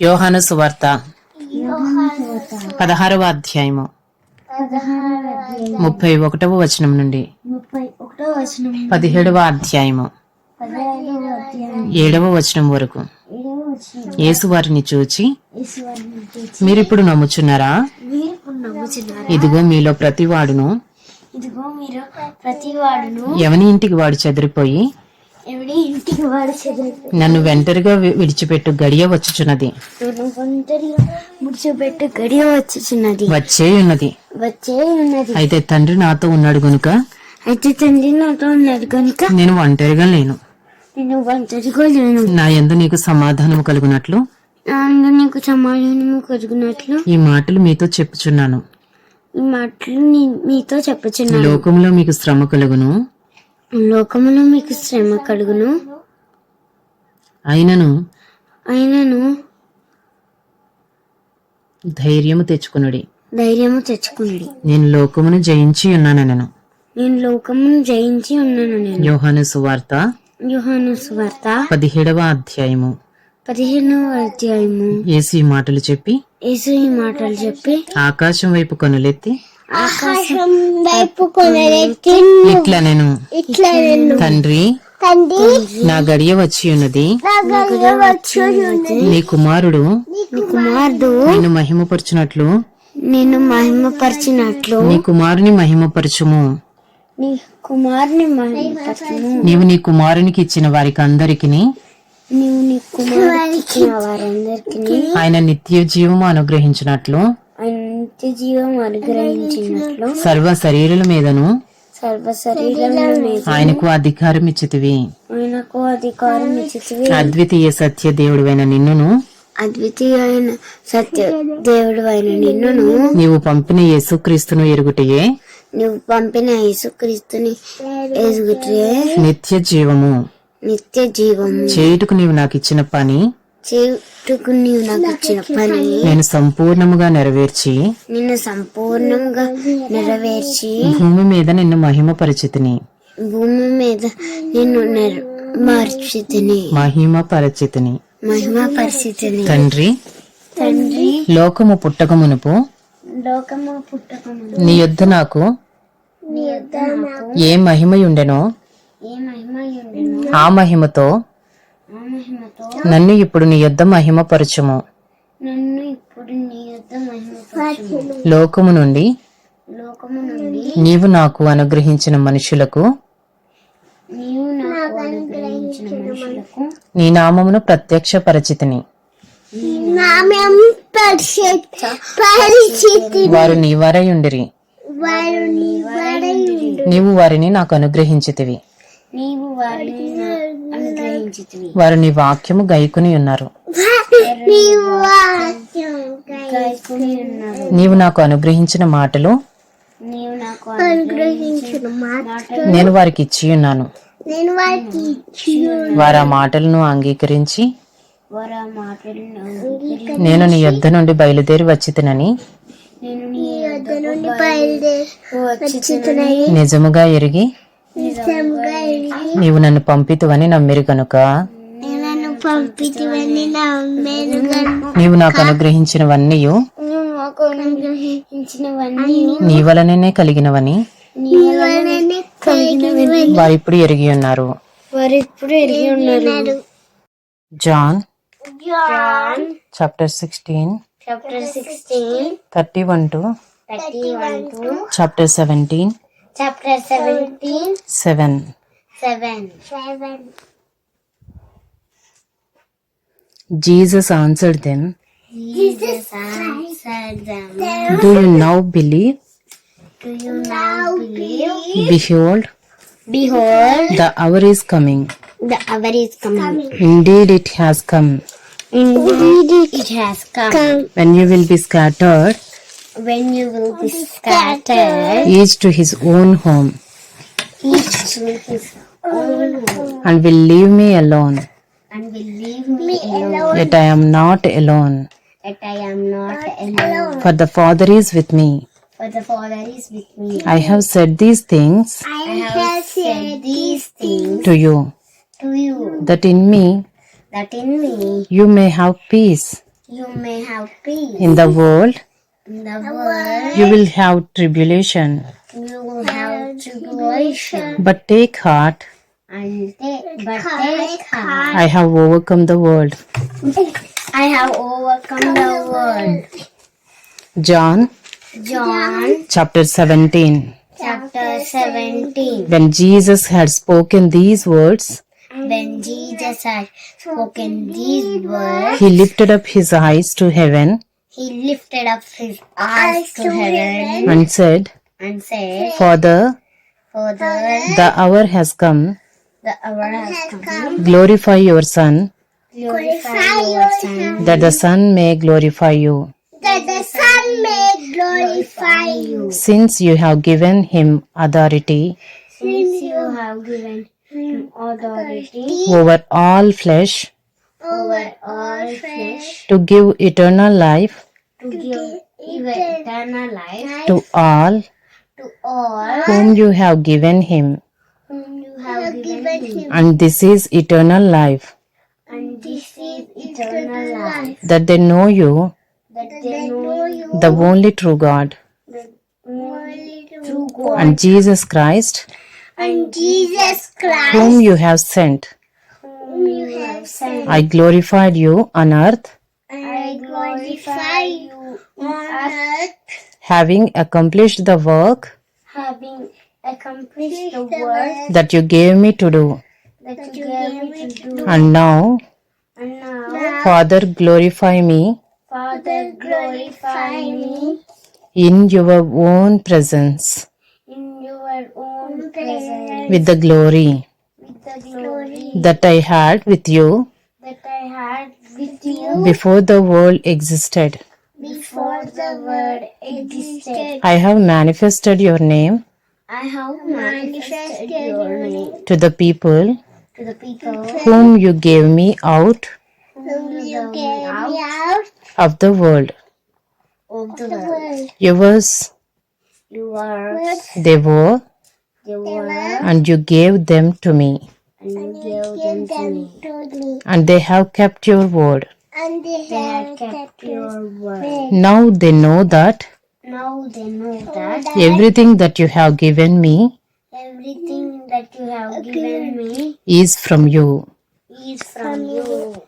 యోహాను సువార్త పదహారవ అధ్యాయము. ముప్పై ఒకటవ వచనం నుండి పదిహేడవ అధ్యాయము. ఏడవ వచనం వరకు. యేసు వారిని చూచి మీరిప్పుడు నమ్ముచున్నారా? మీరు ఇప్పుడు నమ్ముచున్నారు ఇదిగో మీలో ప్రతివాడును ఎవని ఇంటికి వాడు చెదిరిపోయి నన్ను వెంటరిగా విడిచిపెట్టు గడియ వచ్చుచున్నది. ఒంటరిగా ముడిచిపెట్టు గడియ వచ్చుచున్నది. వచ్చే ఉన్నది. వచ్చే ఉన్నది. అయితే తండ్రి నాతో ఉన్నాడు గనుక? అయితే తండ్రి నాతో ఉన్నాడు కనుక నేను ఒంటరిగా లేను. నేను ఒంటరిగా లేను. నా యందు నీకు సమాధానము కలుగునట్లు? నీకు సమాధానము కలుగునట్లు? ఈ మాటలు మీతో చెప్పుచున్నాను. ఈ మాటలు మీతో చెప్పుచున్నాను. లోకంలో మీకు శ్రమ కలుగును. లోకములో మీకు శ్రమ కలుగును. అయినను అయినను ధైర్యము తెచ్చుకునుడి. ధైర్యము తెచ్చుకున్నాడు నేను లోకమును జయించి ఉన్నానెను నేను లోకమును జయించి ఉన్నాను నేను యోహాను సువార్త యోహాను సువార్త పదిహేడవ అధ్యాయము. పదిహేనవ అధ్యాయము. యేసు ఈ మాటలు చెప్పి యేసు ఈ మాటలు చెప్పి ఆకాశం వైపు కనులెత్తి ఆకాశం వైపు ఇట్లా నేను ఇట్లా తండ్రి తండ్రి. నా గడియ వచ్చి ఉన్నది. వచ్చి నీ కుమారుడు కుమారుడు. నిన్ను మహిమపరచునట్లు. నిన్ను మహిమపరిచినట్లు. నీ కుమారుని మహిమపరచుము. నీ కుమారుని మహిమపరచును నీవు నీ కుమారునికి ఇచ్చిన వారికి అందరికి నీవు నీ కుమారునికి ఇచ్చిన వారందరికీ ఆయన నిత్య జీవము అనుగ్రహించినట్లు. నిత్య జీవం అనుగ్రహించినట్లు సర్వ శరీరుల మీదను సర్వ శరీరం మీద ఆయనకు అధికారం ఇచ్చితివి. ఆయనకు అధికారం ఇచ్చితివి. అద్వితీయ సత్య దేవుడువైన నిన్నును అద్వితీయమైన సత్య దేవుడు అయిన నిన్నును నీవు పంపిన యేసుక్రీస్తును ఎరుగుటయే నువ్వు పంపిన యేసుక్రీస్తుని ఎదుగుటే నిత్య జీవము నిత్య జీవం చేయుటకు నీవు నాకు ఇచ్చిన పని చేయుటకు నీవు నాకు ఇచ్చిన పని నేను సంపూర్ణముగా నెరవేర్చి నిన్ను సంపూర్ణంగా నెరవేర్చి భూమి మీద నిన్ను మహిమపరిచితిని. భూమి మీద నిన్ను మార్చితిని. మహిమ పరిచితిని మహిమ పరిస్థితిని తండ్రి తండ్రి లోకము పుట్టక మునుపు లోకము పుట్టకము నీ యొద్ద నాకు నీ యొద్ద నాకు ఏ మహిమయుండెనో ఏ మహిమ మహిమతో ఆ మహిమతో నన్ను ఇప్పుడు నీ యొద్ద మహిమపరచుము. నన్ను ఇప్పుడు నీ యొద్ద మహిమపరచుము. లోకము నుండి లోకము నుండి నీవు నాకు అనుగ్రహించిన మనుషులకు నీవు నాకు అనుగ్రహించిన మనుషులకు నీ నామమును ప్రత్యక్ష పరిచితిని నామం పరిస్థితి వారు నీ వారై ఉండిరి. నీవు వారిని నాకు అనుగ్రహించితివి. నీవు వారిని అనుగ్రహించితివి వారు నీ వాక్యము గైకుని ఉన్నారు. నీవు నాకు అనుగ్రహించిన మాటలు నేను వారికి ఇచ్చి ఉన్నాను. నేను వారికి ఇచ్చి వారు ఆ మాటలను అంగీకరించి నేను నీ యొద్ద నుండి బయలుదేరి వచ్చితినని నేను నీ యొద్ద నుండి బయలుదేరి వచ్చినని నిజముగా ఎరిగి నీవు నన్ను పంపితువని నమ్మిరి కనుక. నీవు నాకు అనుగ్రహించినవన్నీ నీ వలననే కలిగినవని నీ వలననే కలిగినవని. వారు ఇప్పుడు ఎరిగి ఉన్నారు. John chapter sixteen chapter sixteen thirty one to chapter seventeen Chapter 17. 7. 7. 7. Jesus answered them, Jesus answered them, Do you now believe? Do you now believe? Behold, Behold, the hour is coming. The hour is coming. Indeed, it has come. Indeed, it has come. When you will be scattered when you will be scattered, each to his own home. Each to his own home, and will leave me alone. And will leave me alone. yet i am not alone. That I am not alone, for the father is with me. For the Father is with me. i have said these things I have said these things to you. to you, that in me that in me you may have peace. you may have peace. In the world, In the world, you will have tribulation. you will have tribulation. But take heart, And take, but take heart. I have overcome the world. I have overcome the world. John John chapter 17. chapter 17. When Jesus had spoken these words, When Jesus had spoken these words, he lifted up his eyes to heaven he lifted up his eyes to heaven and said, and said, Father, Father, the hour has come. the hour has come. Glorify your Son, Glorify your Son, that the Son may glorify you. that the Son may glorify you. Since you have given him authority Since you have given him authority over all flesh over all flesh to give eternal life to give eternal life? To all to all whom you have given him, you have given him. and this is eternal life, And this is eternal life, that they know you, that they know you, the only true God, only true God, and Jesus Christ, and Jesus Christ, whom you have sent. whom you have sent. I glorified you on earth, I glorify you on earth, having accomplished the work having accomplished the work that you gave me to do. that you gave me to do. And now, And now, Father, glorify me Father, glorify me in your own presence. in your own presence. With the glory with the glory that I had with you. that I had with you before the world existed. before the world existed. I have manifested your name I have manifested your name to the people to the people whom you gave me out whom you gave me out of the world. of the world. Yours You are, they were, they were, and you gave them to me, and you gave them to me. and they have kept your word. And they have kept your word. Now they know that Now they know that everything that you have given me everything that you have given me is from you. is from you.